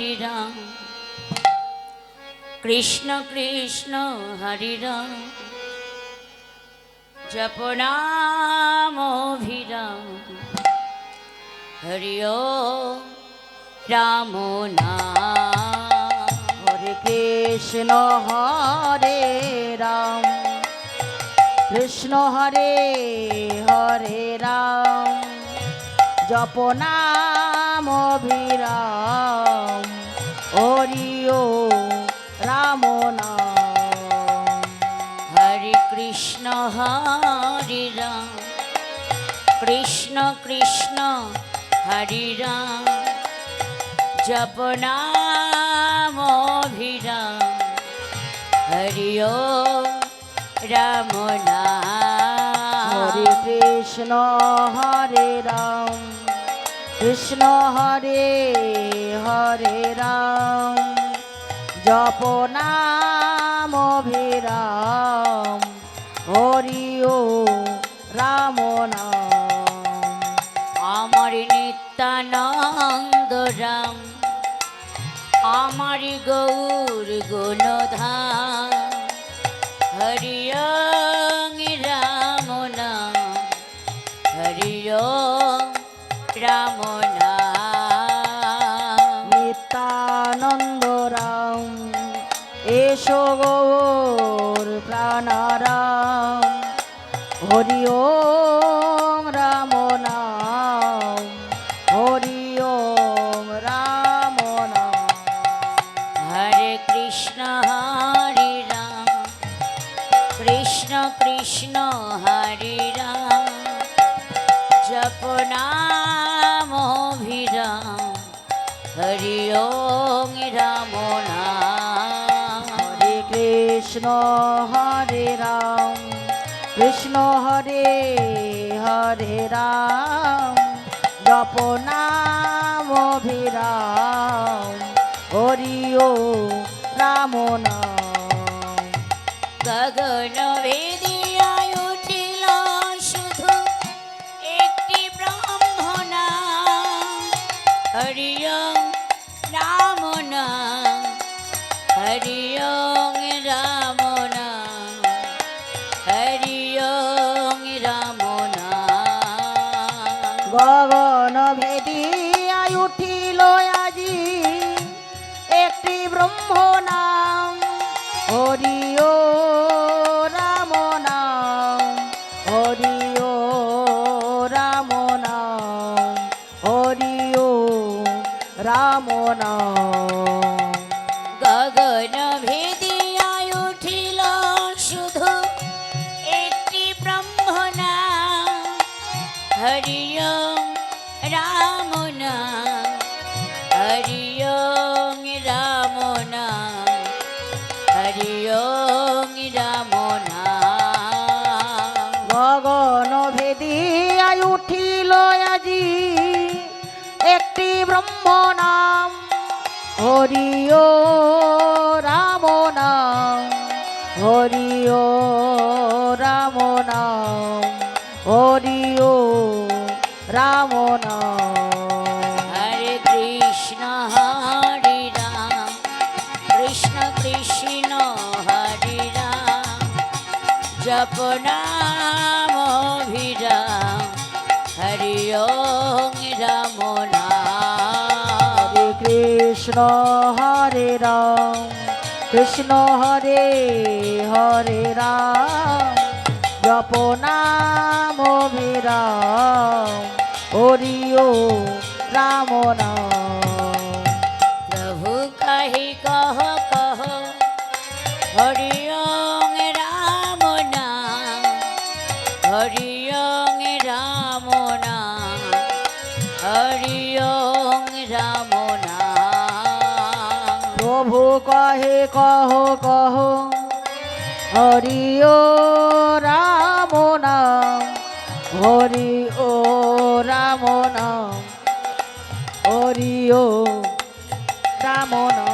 হরি রাম কৃষ্ণ কৃষ্ণ হরি রাম জপ নাম অভিরাম। হরি রাম নাম। হরে কৃষ্ণ, হরে রাম। কৃষ্ণ, হরে হরে রাম। জপ নাম অভিরাম। হরিও রাম নাম হরে কৃষ্ণ হরে রাম কৃষ্ণ কৃষ্ণ হরে রাম জপ নাম অভিরাম হরি ও রাম নাম কৃষ্ণ হরে রাম কৃষ্ণ হরে হরে রাম, জপ নাম অভিরাম হরিও রাম নাম। আমার নিত্যানন্দ রাম আমার গৌর গুণধাম। হরি রাম নাম, হরি রাম এসো গৌর প্রাণারাম। হরি ওম রাম নাম। হরি ওম রাম নাম। হরে কৃষ্ণ, হরে রাম। কৃষ্ণ কৃষ্ণ, হরে রাম। জপ নাম অভিরাম। হরি ওম রাম নাম। কৃষ্ণ হরে রাম, কৃষ্ণ হরে হরে রাম, জপ নাম অভিরাম, হরি ও রাম নাম। গগন বেদিয়ায় একটি রাম নাম, হরি গগন ভেদিয়ায় উঠিল আজি। একটি ব্রহ্ম নাম, হরি ও রাম নাম, হরি ও রাম নাম, হরি ও রাম নাম। ব্রহ্ম নাম হরি ও রাম নাম হরি ও রাম নাম হরি ও রাম নাম হরে কৃষ্ণ কৃষ্ণ হরে রাম, কৃষ্ণ হরে হরে রাম, জপ নাম বিরাম হরি ও রাম নাম। প্রভু কহি কহ কহে, কহ কহ, হরি ও রাম নাম, হরি ও রাম নাম, হরি ও রাম নাম।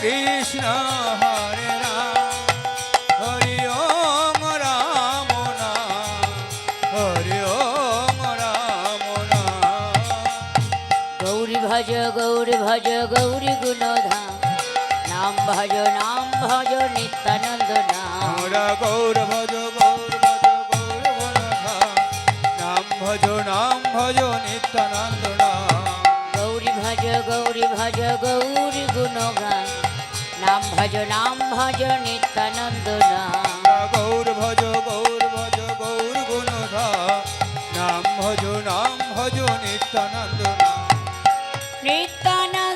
কৃষ্ণ হরে রাম হরি ওম রাম নাম হরি ওম রাম নাম গৌরী ভজ গৌরী ভজ গৌরী গুণধাম নাম ভজ নাম ভজ নিত্যানন্দ নাম। গৌর ভজ গৌর ভজ গৌর ভজ নাম ভজ নাম ভজ নিত্যানন্দ নাম। গৌরী ভজ গৌরী ভজ গৌরী গুণগান নাম ভজ নাম ভজ নিত্যানন্দ নাম গৌর ভজ গৌর ভজ গৌর গুণধা নাম ভজ নাম ভজ নিত্যানন্দ নাম নিত্যানন্দ নিত্যানন্দ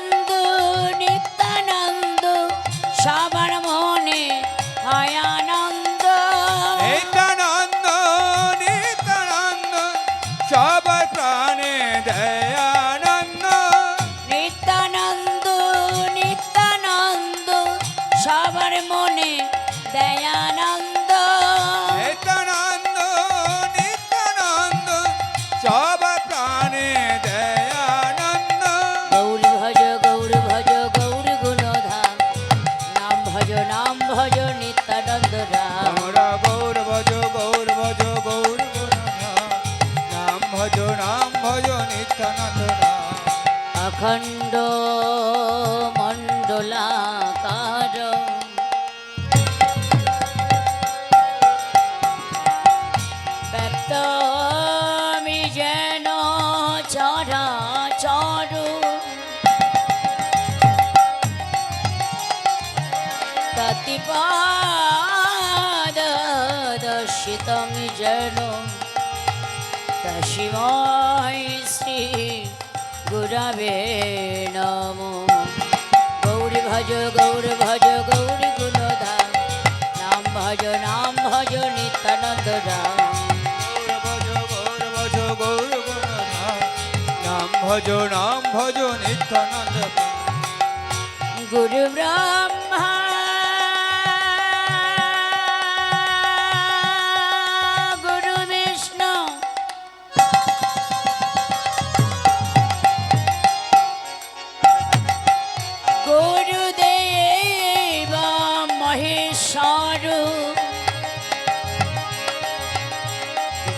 দয়ানন্দ নিত্যানন্দ নিত্যানন্দ সবার প্রাণে দয়ানন্দ। গৌরী ভজ গৌরী ভজ গৌরী গুণধাম। নাম ভজ নাম ভজ নিত্যানন্দ রাম। গৌর ভজ গৌর ভজ গৌর গুণধা নাম ভজ নাম ভজ নিত্যানন্দ নাম অখণ্ড মণ্ডলাকার দর্শিতমি যেন তস্মৈ শ্রী গুরবে নম। গৌরী ভজ গৌর ভজ গৌরী গুণধাম নাম ভজ নাম ভজ নিত্যানন্দ রাম গৌর ভজ গৌর ভজ গৌর গুণধা নাম ভজ নাম ভজ নিত্যানন্দ গুরু ব্রহ্মা মহেশ্বর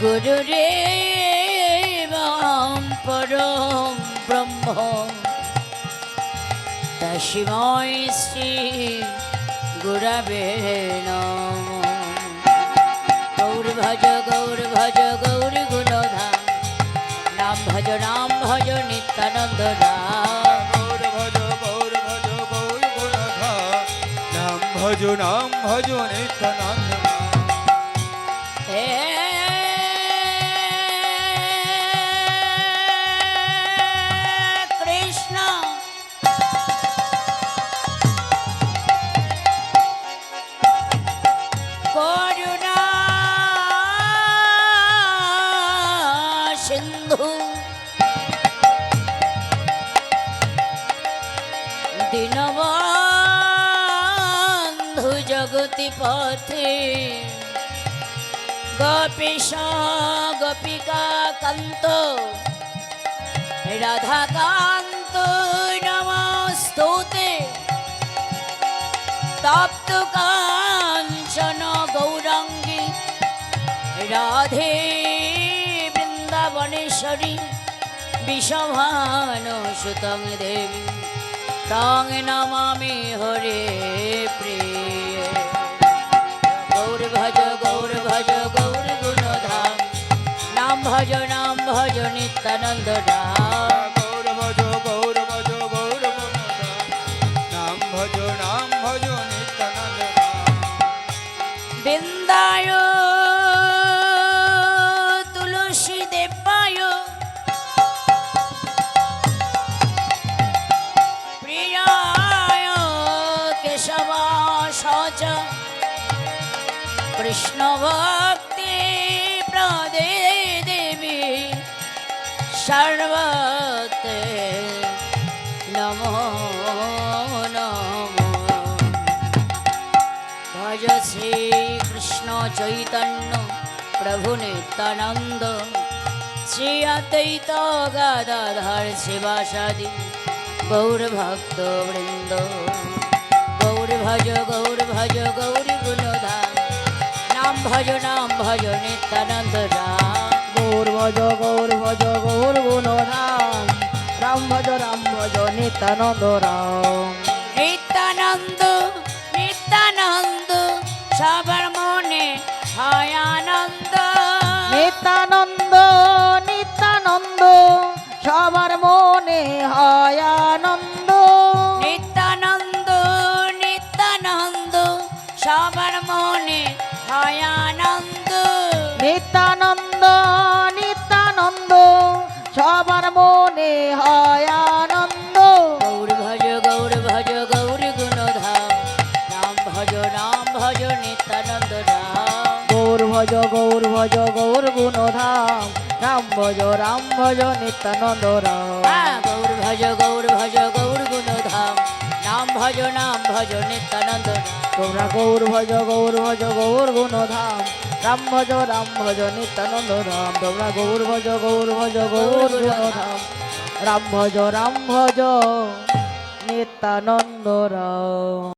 গুরুদেব পরম ব্রহ্ম। তস্মৈ শ্রী গুরবে নম। গৌর ভজ গৌর ভজ গৌরী গুণধাম নাম ভজ নাম ভজ নিত্যানন্দ রাম নাম ভজ নাম ভজ নিত্যানন্দ হে জগতি পথে গোপীশ গোপিকা কান্ত রাধা রাধাকান্ত, নমস্তুতে। তপ্ত কাঞ্চন, গৌরাঙ্গী, রাধে বৃন্দাবনেশ্বরী, বিষভান সুতং দেবী, তং নমামি হরে প্রিয়। ভজ নাম ভজ নিত্যানন্দ রাম গৌর ভজ গৌর ভজ গৌর নাম ভজ নাম ভজ নিত্যানন্দ বৃন্দায় তুলসী দেবায় প্রিয়ায় কেশবাস কৃষ্ণ ভক্তি সর্বতে নমো ভজ শ্রীকৃষ্ণ চৈতন্য প্রভু নিত্যানন্দ। শ্রী অদ্বৈত গাদাধর শিবাসাদি গৌর ভক্ত বৃন্দ। গৌর ভজ গৌর ভজ গৌরী গুণধাম। নাম ভজ নাম ভজ নিত্যানন্দ রাম। গৌর ভজ গৌর ভজ গৌর নিত্যানন্দ রাম। নিত্যানন্দ নিত্যানন্দ সবার মনে হয় আনন্দ। নিত্যানন্দ নিত্যানন্দ সবার মনে হয় আনন্দ। নিত্যানন্দ নিত্যানন্দ সবার মনে হয় আনন্দ। নিত্যানন্দ নিত্যানন্দ সবার মনে হয় আনন্দ। ভজ গৌর গুণ ধাম রাম ভজ রাম ভজ নিত্যানন্দ রাম। গৌর ভজ গৌর ভজ গৌর গুণধাম নাম ভজ নাম ভজ নিত্যানন্দ তোমরা গৌর ভজ গৌর ভজ গৌর গুণ ধাম রাম ভজ রাম ভজ নিত্যানন্দ রাম। তোমরা গৌর ভজ গৌর ভজ গৌর গুণ ধাম রাম ভজ রাম ভজ নিত্যানন্দ রাম।